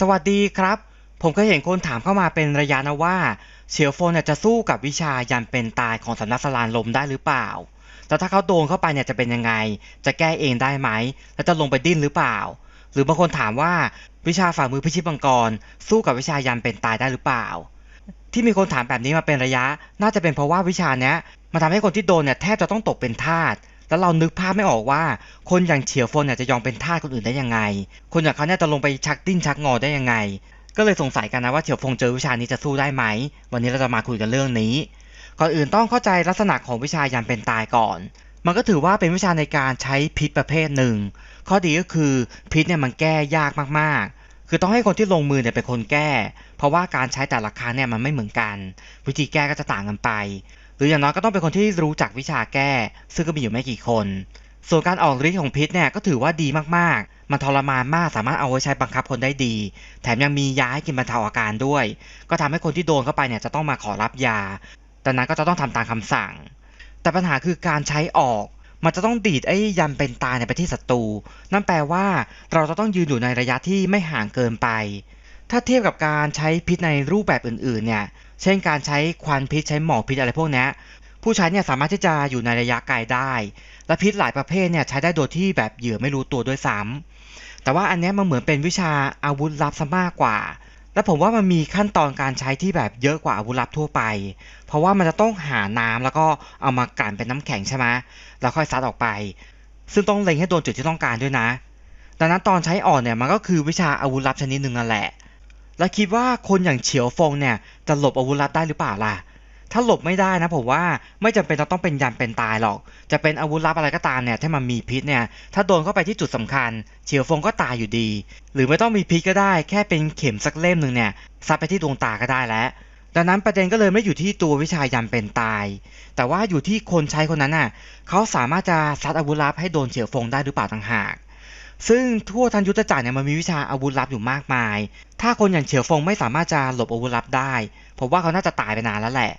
สวัสดีครับ ผมเคยเห็นคนถามเข้ามาเป็นระยะนะว่าเฉียวฟงเนี่ยจะสู้กับวิชายันเป็นตายของสำนักสลานลมได้หรือเปล่าแต่ถ้าเขาโดนเข้าไปเนี่ยจะเป็นยังไง จะแก้เองได้ไหม แล้วจะลงไปดิ้นหรือเปล่า หรือบางคนถามว่าวิชาฝ่ามือพิชิตมังกร สู้กับวิชายันเป็นตายได้หรือเปล่า ที่มีคนถามแบบนี้มาเป็นระยะ น่าจะเป็นเพราะว่าวิชาเนี้ยมันทำให้คนที่โดนเนี่ยแทบจะต้องตกเป็นทาส แล้วเรานึกภาพไม่ออกว่า คนอย่างเฉียวฟนเนี่ยจะยอมเป็นทาสคนอื่นได้ยังไง คนอย่างเขาเนี่ยจะลงไปชักดิ้นชักงอได้ยังไง ก็เลยสงสัยกันนะว่าเฉียวฟงเจอวิชานี้จะสู้ได้ไหม วันนี้เราจะมาคุยกันเรื่องนี้ ก่อนอื่นต้องเข้าใจลักษณะของวิชายันเป็นตายก่อน มันก็ถือว่าเป็นวิชาในการใช้พิษประเภทหนึ่ง ข้อดีก็คือพิษเนี่ยมันแก้ยากมากๆ คือต้องให้คนที่ลงมือเนี่ยเป็นคนแก้ เพราะว่าการใช้แต่ละครั้งเนี่ยมันไม่เหมือนกัน วิธีแก้ก็จะต่างกันไป หรืออย่างน้อยก็ต้องเป็นคนที่รู้จักวิชาแก้ ซึ่งก็มีอยู่ไม่กี่คน ส่วนการออกฤทธิ์ของพิษเนี่ยก็ถือว่าดีมากๆ มันทรมานมากสามารถเอาไว้ใช้บังคับคนได้ดี แถมยังมียาให้กินบรรเทาอาการด้วย ก็ทำให้คนที่โดนเข้าไปเนี่ยจะต้องมาขอรับยาแต่นั้นก็จะต้องทำตามคำสั่ง แต่ปัญหาคือการใช้ออกมันจะต้องดีดไอ้ยันเป็นตายในไปที่ศัตรู นั่นแปลว่าเราจะต้องยืนอยู่ในระยะที่ไม่ห่างเกินไป ถ้าเทียบกับการใช้พิษในรูปแบบอื่นๆ เนี่ย เช่นการใช้ควันพิษใช้หมอกพิษอะไรพวกนี้ผู้ใช้เนี่ยสามารถที่จะอยู่ในระยะไกลได้ และพิษหลายประเภทเนี่ยใช้ได้โดยที่แบบเหยื่อไม่รู้ตัวด้วยซ้ำแต่ว่าอันนี้มันเหมือนเป็นวิชาอาวุธลับซะมากกว่า และผมว่ามันมีขั้นตอนการใช้ที่แบบเยอะกว่าอาวุธลับทั่วไป เพราะว่ามันจะต้องหาน้ำแล้วก็เอามากลั่นเป็นน้ำแข็งใช่ไหมแล้วค่อยซัดออกไป ซึ่งต้องเล็งให้โดนจุดที่ต้องการด้วยนะ ดังนั้นตอนใช้อ่อนเนี่ยมันก็คือวิชาอาวุธลับชนิดหนึ่งนั่นแหละ แล้วคิดว่าคนอย่างเฉียวฟงเนี่ยจะหลบอาวุธลับได้หรือเปล่าล่ะ ถ้าหลบไม่ได้นะผมว่าไม่จำเป็นต้องเป็นยันเป็นตายหรอก จะเป็นอาวุธลับอะไรก็ตามเนี่ยถ้ามันมีพิษเนี่ยถ้าโดนเข้าไปที่จุดสำคัญ เฉียวฟงก็ตายอยู่ดี หรือไม่ต้องมีพิษก็ได้ แค่เป็นเข็มสักเล่มหนึ่งเนี่ยซัดไปที่ดวงตาก็ได้แล้วดังนั้นประเด็นก็เลยไม่อยู่ที่ตัววิชายันเป็นตาย แต่ว่าอยู่ที่คนใช้คนนั้นน่ะเขาสามารถจะซัดอาวุธลับให้โดนเฉียวฟงได้หรือเปล่าต่างหาก ซึ่งทั่วทันยุทธจักรเนี่ยมันมีวิชาอาวุธลับอยู่มากมาย ถ้าคนอย่างเฉียวฟงไม่สามารถจะหลบอาวุธลับได้ ผมว่าเขาน่าจะตายไปนานแล้วแหละ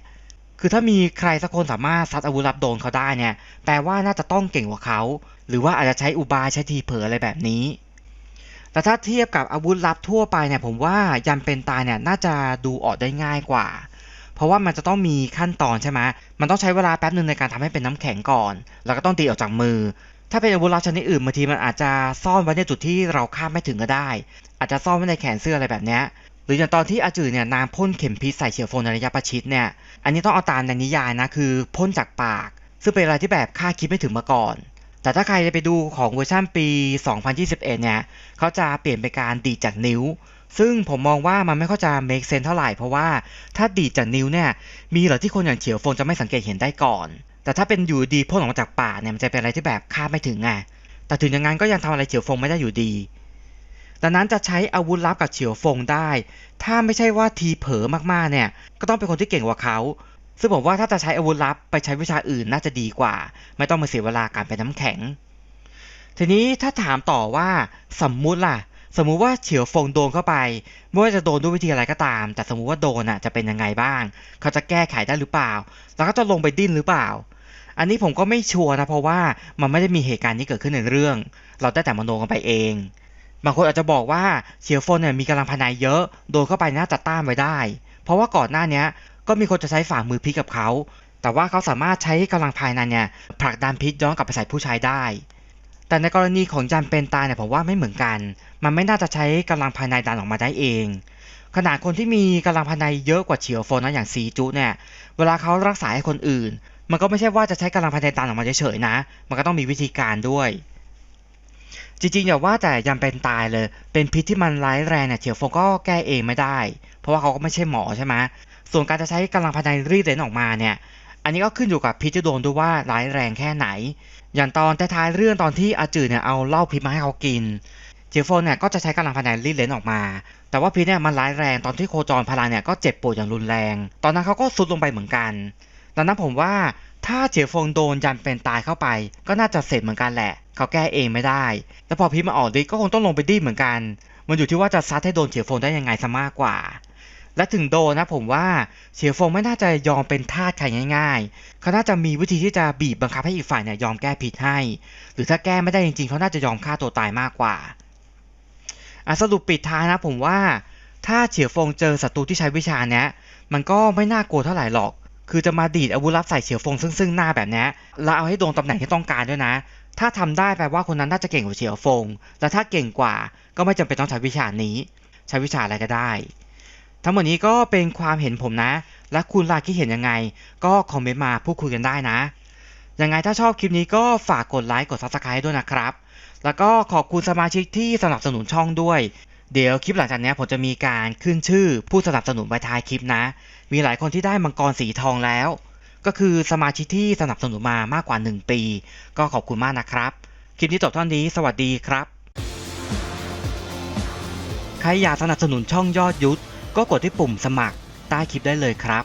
คือถ้ามีใครสักคนสามารถซัดอาวุธลับโดนเขาได้เนี่ย แปลว่าน่าจะต้องเก่งกว่าเขา หรือว่าอาจจะใช้อุบายใช้ทีเผลออะไรแบบนี้ แต่ถ้าเทียบกับอาวุธลับทั่วไปเนี่ย ผมว่ายันเป็นตายเนี่ยน่าจะดูออกได้ง่ายกว่าเพราะว่ามันจะต้องมีขั้นตอนใช่ไหมมันต้องใช้เวลาแป๊บหนึ่งในการทำให้เป็นน้ำแข็งก่อน แล้วก็ต้องตีออกจากมือ ถ้าเป็นอาวุธลับชนิดอื่นบางทีมันอาจจะซ่อนไว้ในจุดที่เราคาดไม่ถึงก็ได้ อาจจะซ่อนไว้ในแขนเสื้ออะไรแบบนี้หรืออย่างตอนที่อาจือเนี่ยนางพ่นเข็มพิษใส่เฉียวโฟงในระยะประชิดเนี่ย อันนี้ต้องเอาตามในนิยายนะคือพ่นจากปาก ซึ่งเป็นอะไรที่แบบคาดคิดไม่ถึงมาก่อน แต่ถ้าใครไปดูของเวอร์ชันปี 2021 เนี่ยเขาจะเปลี่ยนเป็นการดีดจากนิ้ว ซึ่งผมมองว่ามันไม่ค่อยจะ make sense เท่าไหร่เพราะว่าถ้าดีดจากนิ้วเนี่ยมีเหรอที่คนอย่างเฉียวโฟงจะไม่สังเกตเห็นได้ก่อน แต่ถ้าเป็นอยู่ดีพ่นออกมาจากป่าเนี่ยมันจะเป็นอะไรที่แบบคาดไม่ถึงไงแต่ถึงอย่างนั้นก็ยังทำอะไรเฉียวฟงไม่ได้อยู่ดี ดังนั้นจะใช้อาวุธลับกับเฉียวฟงได้ ถ้าไม่ใช่ว่าทีเผลอมากๆเนี่ย ก็ต้องเป็นคนที่เก่งกว่าเขา ซึ่งผมว่าถ้าจะใช้อาวุธลับไปใช้วิชาอื่นน่าจะดีกว่า ไม่ต้องมาเสียเวลาการเป็นน้ำแข็ง ทีนี้ถ้าถามต่อว่าสมมุติล่ะ สมมุติว่าเฉียวฟงโดนเข้าไป ไม่ว่าจะโดนด้วยวิธีอะไรก็ตาม แต่สมมุติว่าโดนอะจะเป็นยังไงบ้าง เขาจะแก้ไขได้หรือเปล่า แล้วก็จะลงไปดิ้นหรือเปล่า อันนี้ผมก็ไม่ชัวร์นะเพราะว่ามันไม่ได้มีเหตุการณ์นี้เกิดขึ้นในเรื่อง เราได้แต่มโนกันไปเอง บางคนอาจจะบอกว่าเฉียวฟนเนี่ยมีกำลังภายในเยอะ โดนเข้าไปน่าจะต้านไว้ได้ เพราะว่าก่อนหน้านี้ก็มีคนจะใช้ฝ่ามือพิษกับเขา แต่ว่าเขาสามารถใช้กำลังภายในเนี่ยผลักดันพิษย้อนกลับไปใส่ผู้ใช้ได้ แต่ในกรณีของยันเป็นตายเนี่ยผมว่าไม่เหมือนกัน มันไม่น่าจะใช้กำลังภายในดันออกมาได้เองขนาดคนที่มีกำลังภายในเยอะกว่าเฉียวฟนนะอย่างซีจุเนี่ย เวลาเขารักษาให้คนอื่น มันก็ไม่ใช่ว่าจะใช้กำลังภายในดันออกมาเฉยๆนะ มันก็ต้องมีวิธีการด้วย จริงๆอย่าว่าแต่ยังเป็นตายเลย เป็นพิษที่มันร้ายแรงเนี่ยเฉียวฟงก็แก้เองไม่ได้ เพราะว่าเขาก็ไม่ใช่หมอใช่ไหมส่วนการจะใช้กำลังภายในรีดเลนออกมาเนี่ย อันนี้ก็ขึ้นอยู่กับพิษที่โดนด้วยว่าร้ายแรงแค่ไหน อย่างตอนท้ายๆเรื่องตอนที่อาจืดเนี่ยเอาเหล้าพิษมาให้เขากินเจียวโฟนเนี่ยก็จะใช้กำลังภายในรีดเลนออกมา แต่ว่าพิษเนี่ยมันร้ายแรงตอนที่โคจรพลังเนี่ยก็เจ็บปวดอย่างรุนแรง ตอนนั้นเขาก็ซุดลงไปเหมือนกัน ดังนั้นผมว่าถ้าเจียวฟงโดนยันเป็นตายเข้าไป ก็น่าจะเสร็จเหมือนกันแหละ เขาแก้เองไม่ได้แต่พอพิษมาออกฤทธิ์ก็คงต้องลงไปดิ้นเหมือนกัน มันอยู่ที่ว่าจะซัดให้โดนเฉียวฟงได้ยังไงซะมากกว่า และถึงโดนนะผมว่าเฉียวฟงไม่น่าจะยอมเป็นทาสใครง่าย ๆ เขาน่าจะมีวิธีที่จะบีบบังคับให้อีกฝ่ายเนี่ยยอมแก้ผิดให้ หรือถ้าแก้ไม่ได้จริงๆ เขาน่าจะยอมฆ่าตัวตายมากกว่าสรุปปิดท้ายนะผมว่าถ้าเฉียวฟงเจอศัตรูที่ใช้วิชาเนี้ยมันก็ไม่น่ากลัวเท่าไหร่หรอก คือจะมาดีดอาวุธลับใส่เฉียวฟงซึ่งซึ่งหน้าแบบนี้แล้วเอาให้โดนตำแหน่งที่ต้องการด้วยนะ ถ้าทำได้แปลว่าคนนั้นน่าจะเก่งกว่าเฉียวฟง และถ้าเก่งกว่าก็ไม่จำเป็นต้องใช้วิชานี้ ใช้วิชาอะไรก็ได้ ทั้งหมดนี้ก็เป็นความเห็นผมนะ และคุณล่ะคิดเห็นยังไง ก็คอมเมนต์มาพูดคุยกันได้นะยังไงถ้าชอบคลิปนี้ก็ฝากกดไลค์กด subscribe ด้วยนะครับ แล้วก็ขอบคุณสมาชิกที่สนับสนุนช่องด้วย เดี๋ยวคลิปหลังจากนี้ผมจะมีการขึ้นชื่อผู้สนับสนุนไว้ท้ายคลิปนะ มีหลายคนที่ได้มังกรสีทองแล้ว ก็คือสมาชิกที่สนับสนุนมามากกว่า 1 ปี ก็ขอบคุณมากนะครับ คลิปนี้จบเท่านี้ สวัสดีครับ ใครอยากสนับสนุนช่องยอดยุทธก็กดที่ปุ่มสมัครใต้คลิปได้เลยครับ